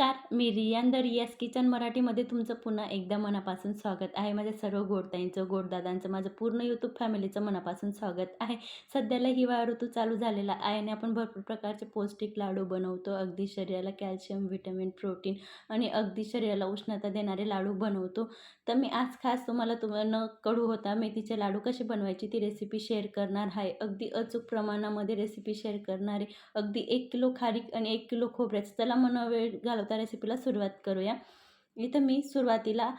Riyan the Riyas kitchen मराठीमध्ये तुमचं पुन्हा एकदा मनापासून स्वागत आहे. माझ्या सर्व गोडताईंचं गोडदादांचं माझं पूर्ण यूट्यूब फॅमिलीचं मनापासून स्वागत आहे. सध्याला हिवाळा ऋतू चालू झालेला आहे आणि आपण भरपूर प्रकारचे पौष्टिक लाडू बनवतो. अगदी शरीराला कॅल्शियम व्हिटॅमिन प्रोटीन आणि अगदी शरीराला उष्णता देणारे लाडू बनवतो. तर मी आज खास तुम्हाला तुम्हाला कडू होता मेथीचे लाडू कसे बनवायची ती रेसिपी शेअर करणार आहे. अगदी अचूक प्रमाणामध्ये रेसिपी शेअर करणारे अगदी एक किलो खारीक आणि एक किलो खोबऱ्याचं चला म्हणा वेळ घालवता रेसिपीला सुरुवात करूया. इथं मी सुरुवातीला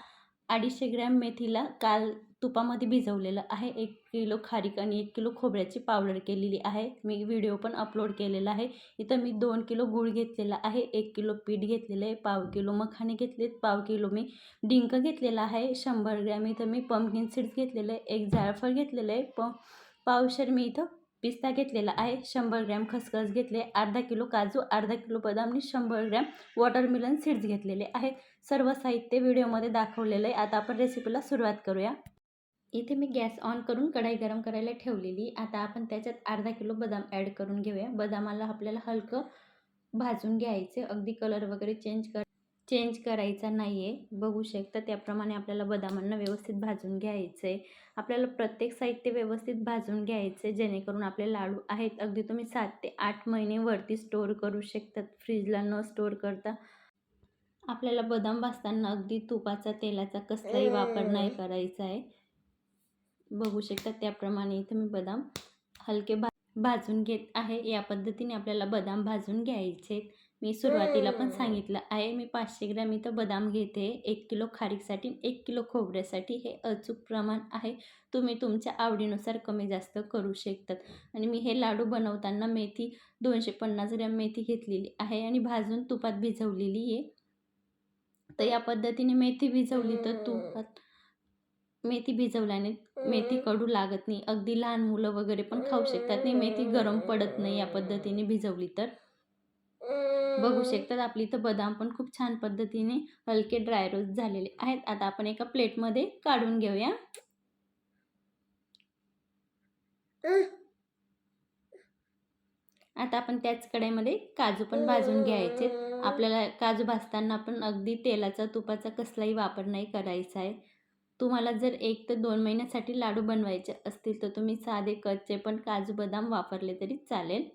अडीचशे ग्रॅम मेथीला काल तुपामध्ये भिजवलेलं आहे. एक किलो खारीक आणि एक किलो खोबऱ्याची पावडर केलेली आहे. मी व्हिडिओ पण अपलोड केलेला आहे. इथं मी दोन किलो गूळ घेतलेला आहे. एक किलो पीठ घेतलेलं आहे. पाव किलो मखाने घेतलेत. पाव किलो मी डिंक घेतलेला आहे. शंभर ग्रॅम इथं मी पम्पकिन सीड्स घेतलेलं आहे. एक जायफळ घेतलेलं आहे. प पावशर मी इथं पिस्ता घेतलेला आहे. शंभर ग्रॅम खसखस घेतले. अर्धा किलो काजू अर्धा किलो बदाम आणि शंभर ग्रॅम वॉटरमिलन सीड्स घेतलेले आहेत सर्व साहित्य व्हिडिओमध्ये दाखवलेलं आहे. आता आपण रेसिपीला सुरुवात करूया. इथे मी गॅस ऑन करून कढाई गरम करायला ठेवलेली. आता आपण त्याच्यात अर्धा किलो बदाम ॲड करून घेऊया. बदामाला आपल्याला हलकं भाजून घ्यायचे. अगदी कलर वगैरे चेंज कर चेंज करायचा नाही आहे बघू शकता त्याप्रमाणे आपल्याला बदामांना व्यवस्थित भाजून घ्यायचं. आहे आपल्याला प्रत्येक साहित्य व्यवस्थित भाजून घ्यायचं. जेणेकरून आपले लाडू आहेत. अगदी तुम्ही सात ते आठ महिने वरती स्टोअर करू शकतात. फ्रीजला न स्टोअर करता आपल्याला बदाम भाजताना अगदी तुपाचा तेलाचा कसलाही वापर नाही करायचा आहे. बघू शकता. त्याप्रमाणे इथं मी बदाम हलके भा भाजून घेत आहे. या पद्धतीने आपल्याला बदाम भाजून घ्यायचे. मी सुरुवातीला पण सांगितलं आहे. मी पाचशे ग्रॅम इथं बदाम घेते. एक किलो खारीकसाठी एक किलो खोबऱ्यासाठी हे अचूक प्रमाण आहे. तुम्ही तुमच्या आवडीनुसार कमी जास्त करू शकतात. आणि मी हे लाडू बनवताना मेथी दोनशे पन्नास ग्रॅम मेथी घेतलेली आहे आणि भाजून तुपात भिजवलेली आहे. तर या पद्धतीने मेथी भिजवली तर तुपात मेथी भिजवल्याने मेथी कडू लागत नाही. अगदी लहान मुलं वगैरे पण खाऊ शकतात नाही. मेथी गरम पडत नाही या पद्धतीने भिजवली तर. बघू शकतात आपली इथं बदाम पण खूप छान पद्धतीने हलके ड्राय रोस्ट झालेले आहेत. आता आपण एका प्लेटमध्ये काढून घेऊया. आता आपण त्याच कढईमध्ये काजू पण भाजून घ्यायचे. आपल्याला काजू भाजताना पण अगदी तेलाचा तुपाचा कसलाही वापर नाही करायचा आहे. तुम्हाला जर एक ते दोन महिन्यासाठी लाडू बनवायचे असतील तर तुम्ही साधे कच्चे पण काजू बदाम वापरले तरी चालेल.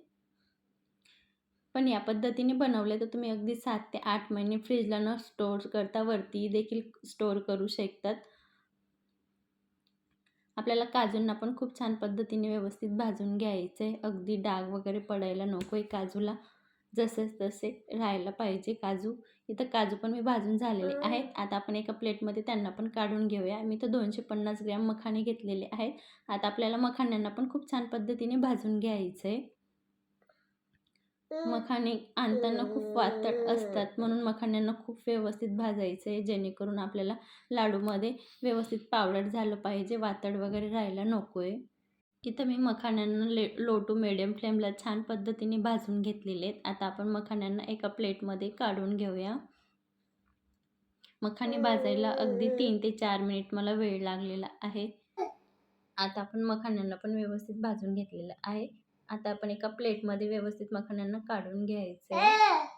पण या पद्धतीने बनवले तर तुम्ही अगदी सात ते आठ महिने फ्रीजला न स्टोअर करता वरती देखील स्टोअर करू शकतात. आपल्याला काजूंना पण खूप छान पद्धतीने व्यवस्थित भाजून घ्यायचं. आहे अगदी डाग वगैरे पडायला नको आहे काजूला. जसे तसे राहायला पाहिजे काजू. इथं काजू पण मी भाजून झालेले आहेत. आता आपण एका प्लेटमध्ये त्यांना पण काढून घेऊया. मी तर दोनशे पन्नास ग्रॅम मखाने घेतलेले आहेत. आता आपल्याला मखाण्यांना पण खूप छान पद्धतीने भाजून घ्यायचं आहे मखाणे आणताना खूप वातट असतात. म्हणून मखाण्यांना खूप व्यवस्थित भाजायचं आहे जेणेकरून आपल्याला लाडूमध्ये व्यवस्थित पावडर झालं पाहिजे. वातड वगैरे राहायला नको आहे इथं मी मखाण्यांना ले लो टू मिडियम फ्लेमला छान पद्धतीने भाजून घेतलेले आहेत. आता आपण मखाण्यांना एका प्लेटमध्ये काढून घेऊया. मखाणे भाजायला अगदी तीन ते चार मिनिट मला वेळ लागलेला आहे. आता आपण मखाण्यांना पण व्यवस्थित भाजून घेतलेलं आहे. आता आपण एका प्लेटमध्ये व्यवस्थित मखाण्यांना काढून घ्यायचं. आहे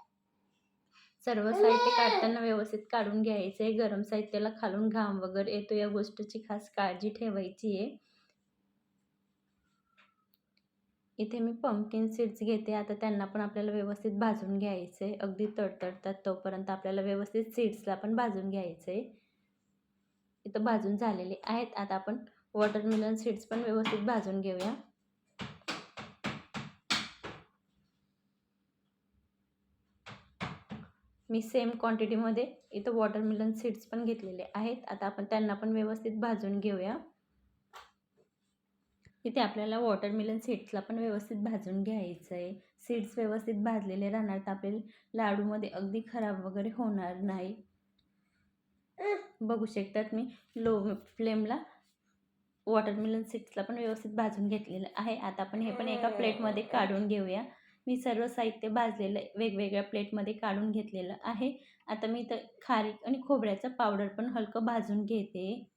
सर्व साहित्य काढताना व्यवस्थित काढून घ्यायचं. आहे गरम साहित्याला खालून घाम वगैरे येतो या गोष्टीची खास काळजी ठेवायची आहे. इथे मी पंपकिन सीड्स घेते. आता त्यांना पण आपल्याला व्यवस्थित भाजून घ्यायचं आहे अगदी तडतडतात तोपर्यंत आपल्याला व्यवस्थित सीड्सला पण भाजून घ्यायचं आहे इथं भाजून झालेले आहेत. आता आपण वॉटरमेलन सीड्स पण व्यवस्थित भाजून घेऊया. मी सेम क्वांटिटीमध्ये इथं वॉटरमेलन सीड्स पण घेतलेले आहेत. आता आपण त्यांना पण व्यवस्थित भाजून घेऊया. इथे आपल्याला वॉटरमेलन सीड्सला पण व्यवस्थित भाजून घ्यायचं आहे सीड्स व्यवस्थित भाजलेले राहणार तर आपले लाडूमध्ये अगदी खराब वगैरे होणार नाही. बघू शकतात मी लो फ्लेमला वॉटरमेलन सीड्सला पण व्यवस्थित भाजून घेतलेलं आहे. आता आपण हे पण एका प्लेटमध्ये काढून घेऊया. मी सर्व साहित्य भाजलेलं वेगवेगळ्या प्लेटमध्ये काढून घेतलेलं आहे. आता मी इथं खारीक आणि खोबऱ्याचं पावडर पण हलकं भाजून घेते.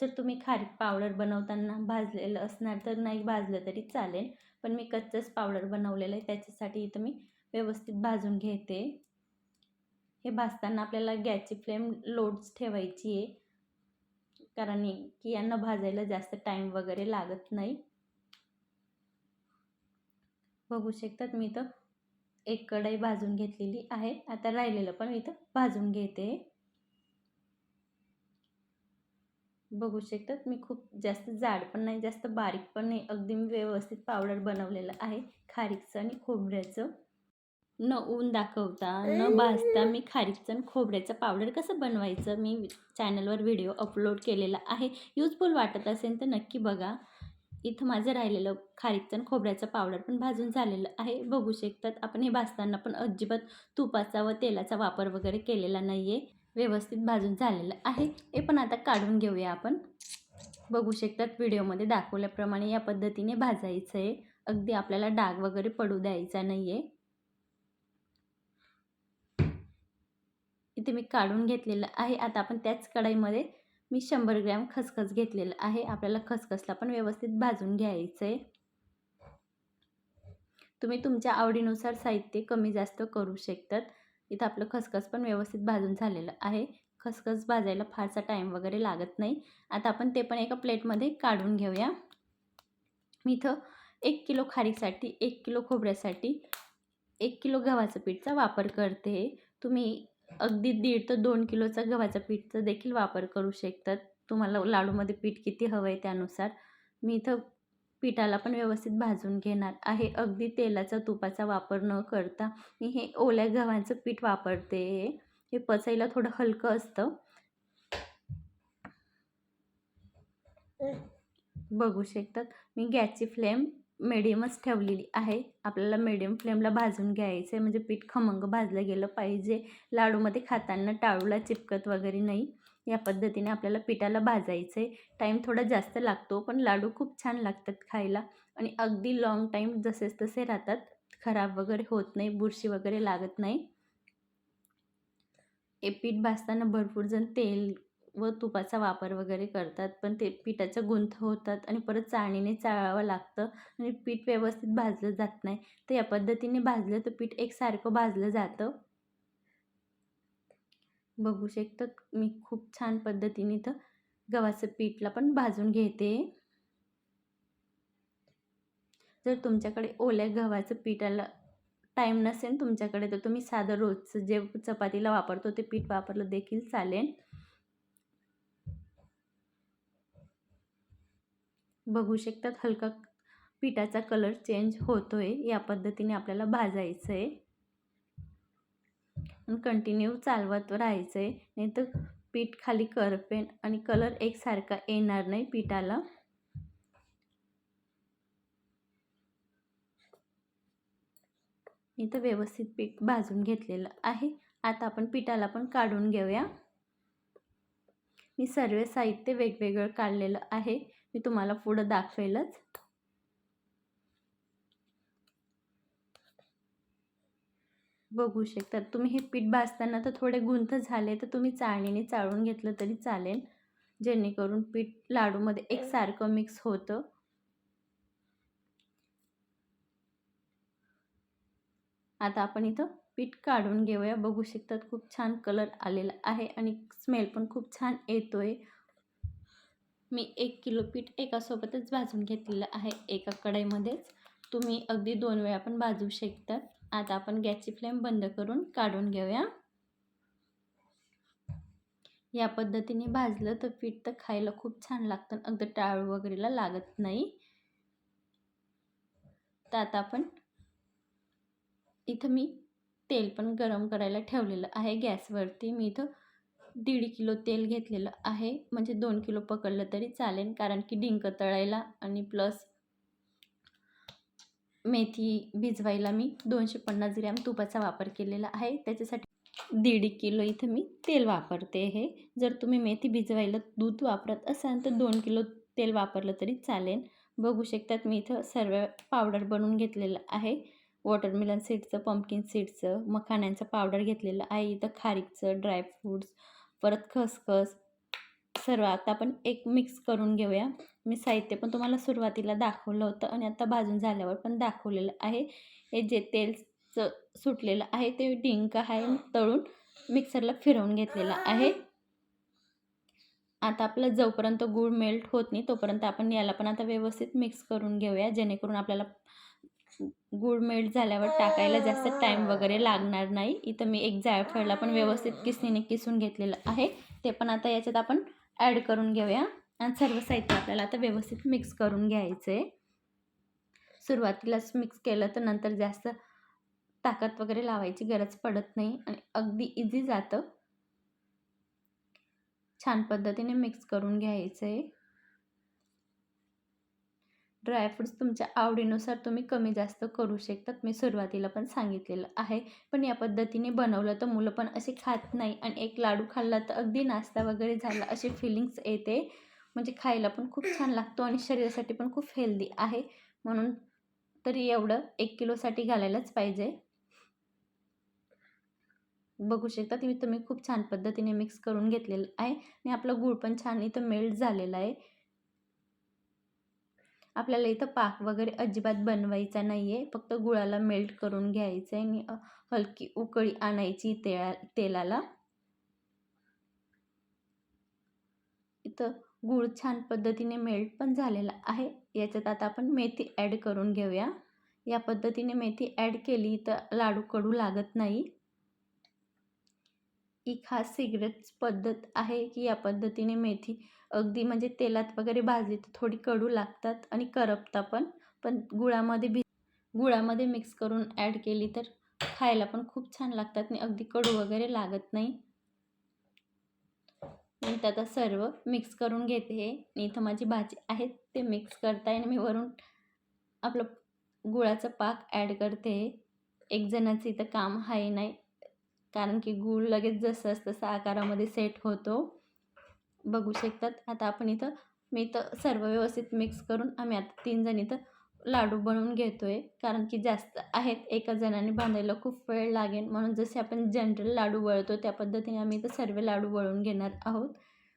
जर तुम्ही खारीक पावडर बनवताना भाजलेलं असणार तर नाही भाजलं तरी चालेल पण मी कच्चंच पावडर बनवलेलं आहे त्याच्यासाठी इथं मी व्यवस्थित भाजून घेते. हे भाजताना आपल्याला गॅसची फ्लेम लोडच ठेवायची आहे कारण की यांना भाजायला जास्त टाईम वगैरे लागत नाही. बघू शकतात मी इथं एक कढई भाजून घेतलेली आहे आता राहिलेलं पण इथं भाजून घेते. बघू शकतात. मी खूप जास्त जाड पण नाही जास्त बारीक पण नाही. अगदी मी व्यवस्थित पावडर बनवलेलं आहे. खारीकचं आणि खोबऱ्याचं. न ऊन दाखवता न भाजता मी खारीकचं आणि खोबऱ्याचं पावडर कसं बनवायचं मी चॅनलवर व्हिडिओ अपलोड केलेला आहे. युजफुल वाटत असेल तर नक्की बघा. इथं माझं राहिलेलं खारीकचं आणि खोबऱ्याचं पावडर पण भाजून झालेलं आहे. बघू शकतात. आपण हे भाजताना पण अजिबात तुपाचा व तेलाचा वापर वगैरे केलेला नाही आहे व्यवस्थित भाजून झालेलं आहे. हे पण आता काढून घेऊया आपण. बघू शकतात व्हिडिओमध्ये दाखवल्याप्रमाणे या पद्धतीने भाजायचं आहे. अगदी आपल्याला डाग वगैरे पडू द्यायचा नाही आहे इथे मी काढून घेतलेलं आहे. आता आपण त्याच कढाईमध्ये मी शंभर ग्रॅम खसखस घेतलेलं आहे. आपल्याला खसखसला पण व्यवस्थित भाजून घ्यायचं आहे. तुम्ही तुमच्या आवडीनुसार साहित्य कमी जास्त करू शकतात. इथं आपलं खसखस पण व्यवस्थित भाजून झालेलं आहे. खसखस भाजायला फारसा टाईम वगैरे लागत नाही. आता आपण ते पण एका प्लेटमध्ये काढून घेऊया. मी इथं एक किलो खारीसाठी एक किलो खोबऱ्यासाठी एक किलो गव्हाचं पीठचा वापर करते. तुम्ही अगदी दीड तर दोन किलोचा गव्हाचा पीठचा देखील वापर करू शकतात. तुम्हाला लाडूमध्ये पीठ किती हवं आहे त्यानुसार. मी इथं पिठाला पण व्यवस्थित भाजून घेणार आहे. अगदी तेलाचा तुपाचा वापर न करता मी हे ओल्या गव्हाचं पीठ वापरते. हे पचायला थोडं हलकं असतं. बघू शकतात. मी गॅसची फ्लेम मिडियमच ठेवलेली आहे. आपल्याला मिडियम फ्लेमला भाजून घ्यायचं आहे म्हणजे पीठ खमंग भाजलं गेलं पाहिजे. लाडूमध्ये खाताना टाळूला चिपकत वगैरे नाही. या पद्धतीने आपल्याला पिठाला भाजायचं आहे टाईम थोडा जास्त लागतो पण लाडू खूप छान लागतात खायला. आणि अगदी लाँग टाईम जसेच तसे राहतात खराब वगैरे होत नाही बुरशी वगैरे लागत नाही. हे पीठ भाजताना भरपूर जण तेल व तुपाचा वापर वगैरे करतात पण ते पिठाचं गुंथ होतात आणि परत चाळणीने चाळावं लागतं आणि पीठ व्यवस्थित भाजलं जात नाही. तर या पद्धतीने भाजलं तर पीठ एकसारखं भाजलं जातं. बघू शकतात मी खूप छान पद्धतीने तर गव्हाचं पीठला पण भाजून घेते. जर तुमच्याकडे ओल्या गव्हाचं पीठाला टाईम नसेल तुमच्याकडे तर तुम्ही साधं रोजचं जे चपातीला वापरतो ते पीठ वापरलं देखील चालेल. बघू शकतात हलका पिठाचा कलर चेंज होतो आहे या पद्धतीने आपल्याला भाजायचं आहे कंटिन्यू चालवत राहायचं. आहे नाही तर पीठ खाली करपेन आणि कलर एकसारखा येणार नाही पिठाला. इथं व्यवस्थित पीठ भाजून घेतलेलं आहे. आता आपण पिठाला पण काढून घेऊया. मी सर्व साहित्य वेगवेगळं काढलेलं आहे. मी तुम्हाला पुढं दाखवेलच. बघू शकतात तुम्ही हे पीठ भाजताना तर थोडे गुंत झाले तर तुम्ही चाळणीने चाळून घेतलं तरी चालेल. जेणेकरून पीठ लाडूमध्ये एकसारखं मिक्स होतं. आता आपण इथं पीठ काढून घेऊया. बघू शकतात खूप छान कलर आलेला आहे आणि स्मेल पण खूप छान येतोय. मी एक किलो पीठ एकासोबतच भाजून घेतलेलं आहे एका कढईमध्येच. तुम्ही अगदी दोन वेळा पण भाजू शकतात आता आपण गॅसची फ्लेम बंद करून काढून घेऊया. या पद्धतीने भाजलं तर पीठ तर खायला खूप छान लागतं अगदी टाळू वगैरेला लागत नाही. तर आता आपण इथं मी तेल पण गरम करायला ठेवलेलं आहे गॅसवरती. मी इथं दीड किलो तेल घेतलेलं आहे. म्हणजे दोन किलो पकडलं तरी चालेल कारण की डिंक तळायला आणि प्लस मेथी भिजवायला मी दोनशे पन्नास ग्रॅम तुपाचा वापर केलेला आहे. त्याच्यासाठी दीड किलो इथं मी तेल वापरते हे. जर तुम्ही मेथी भिजवायला दूध वापरत असाल तर दोन किलो तेल वापरलं तरी चालेल. बघू शकतात मी इथं सर्व पावडर बनवून घेतलेलं आहे. वॉटरमेलन सीडचं पंपकिन सीडचं मखाण्यांचं पावडर घेतलेलं आहे. इथं खारीकचं ड्रायफ्रूट्स परत खसखस सर्व आता आपण एक मिक्स करून घेऊया. मी साहित्य पण तुम्हाला सुरुवातीला दाखवलं होतं आणि आता भाजून झाल्यावर पण दाखवलेलं आहे. हे जे तेलचं सुटलेलं आहे ते डिंक आहे तळून मिक्सरला फिरवून घेतलेलं आहे. आता आपलं जोपर्यंत गूळ मेल्ट होत नाही तोपर्यंत आपण याला पण आता व्यवस्थित मिक्स करून घेऊया जेणेकरून आपल्याला गूळ मेल्ट झाल्यावर टाकायला जास्त टाईम वगैरे लागणार नाही. इथं मी एक जायफळला पण व्यवस्थित किसणीने किसून घेतलेलं आहे. ते पण आता याच्यात आपण ॲड करून घेऊया. आणि सर्व साहित्य आपल्याला आता व्यवस्थित मिक्स करून घ्यायचं आहे सुरुवातीलाच मिक्स केलं तर नंतर जास्त ताकद वगैरे लावायची गरज पडत नाही आणि अगदी इझी जातं. छान पद्धतीने मिक्स करून घ्यायचं आहे ड्रायफ्रूट्स तुमच्या आवडीनुसार तुम्ही कमी जास्त करू शकतात. मी सुरुवातीला पण सांगितलेलं आहे. पण या पद्धतीने बनवलं तर मुलं पण असे खात नाही आणि एक लाडू खाल्ला तर अगदी नाश्ता वगैरे झाला अशी फिलिंग्स येते. म्हणजे खायला पण खूप छान लागतो आणि शरीरासाठी पण खूप हेल्दी आहे. म्हणून तरी एवढं एक किलोसाठी घालायलाच पाहिजे. बघू शकता तुम्ही तुम्ही खूप छान पद्धतीने मिक्स करून घेतलेलं आहे आणि आपलं गूळ पण छान इथं मेल्ट झालेलं आहे. आपल्याला इथं पाक वगैरे अजिबात बनवायचा नाही आहे फक्त गुळाला मेल्ट करून घ्यायचं आहे आणि हलकी उकळी आणायची तेळा तेलाला. इथं गूळ छान पद्धतीने मेल्ट पण झालेला आहे. याच्यात आता आपण मेथी ॲड करून घेऊया. या पद्धतीने मेथी ॲड केली तर लाडू कडू लागत नाही. ही खास सिगरेट पद्धत आहे की या पद्धतीने मेथी अगदी म्हणजे तेलात वगैरे भाजली तर थोडी कडू लागतात आणि करपता पण. पण गुळामध्ये भी गुळामध्ये मिक्स करून ॲड केली तर खायला पण खूप छान लागतात आणि अगदी कडू वगैरे लागत नाही. मी आता सर्व मिक्स करून घेते. आणि इथं माझी भाजी आहे ते मिक्स करता आणि मी वरून आपलं गुळाचं पाक ॲड करते. एक जणाचं इथं काम आहे नाही कारण की गूळ लगेच जसं तसं आकारामध्ये सेट होतो. बघू शकतात. आता आपण इथं मी इथं सर्व व्यवस्थित मिक्स करून आम्ही आता तीन जण इथं लाडू बनवून घेतो आहे कारण की जास्त आहेत एका जणाने बांधायला खूप वेळ लागेल. म्हणून जसे आपण जनरल लाडू वळतो त्या पद्धतीने आम्ही इथं सर्व लाडू वळून घेणार आहोत.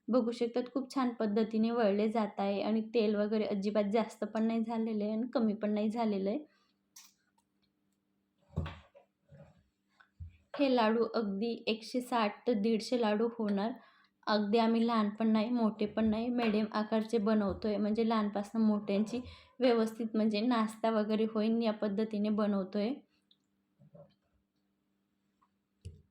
बघू शकतात खूप छान पद्धतीने वळले जात आहे आणि तेल वगैरे अजिबात जास्त पण नाही झालेलं आहे आणि कमी पण नाही झालेलं आहे. हे लाडू अगदी एकशे साठ ते दीडशे लाडू होणार. अगदी आम्ही लहान पण नाही मोठे पण नाही मिडियम आकारचे बनवतो आहे म्हणजे लहानपासून मोठ्यांची व्यवस्थित म्हणजे नाश्ता वगैरे होईन या पद्धतीने बनवतो आहे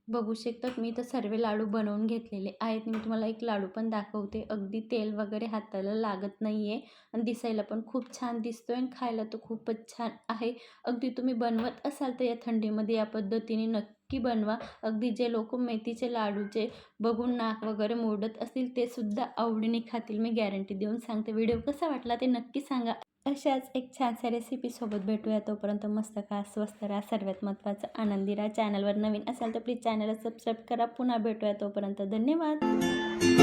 बघू शकतात मी तर सर्व लाडू बनवून घेतलेले आहेत. मी तुम्हाला एक लाडू पण दाखवते. अगदी तेल वगैरे हाताला लागत नाही आहे आणि दिसायला पण खूप छान दिसतो आहे आणि खायला तर खूपच छान आहे. अगदी तुम्ही बनवत असाल तर या थंडीमध्ये या पद्धतीने नक्की नक्की बनवा. अगदी जे लोक मेथीचे लाडूचे बघून नाक वगैरे मोडत असतील ते सुद्धा आवडीने खातील. मी गॅरंटी देऊन सांगते. व्हिडिओ कसा वाटला ते नक्की सांगा. अशाच एक छानशा रेसिपीसोबत भेटूया. तोपर्यंत मस्त खा स्वस्त राहा. सर्वात महत्त्वाचं आनंदी राहा. चॅनलवर नवीन असाल तर प्लीज चॅनलला सबस्क्राईब करा. पुन्हा भेटूया. तोपर्यंत धन्यवाद.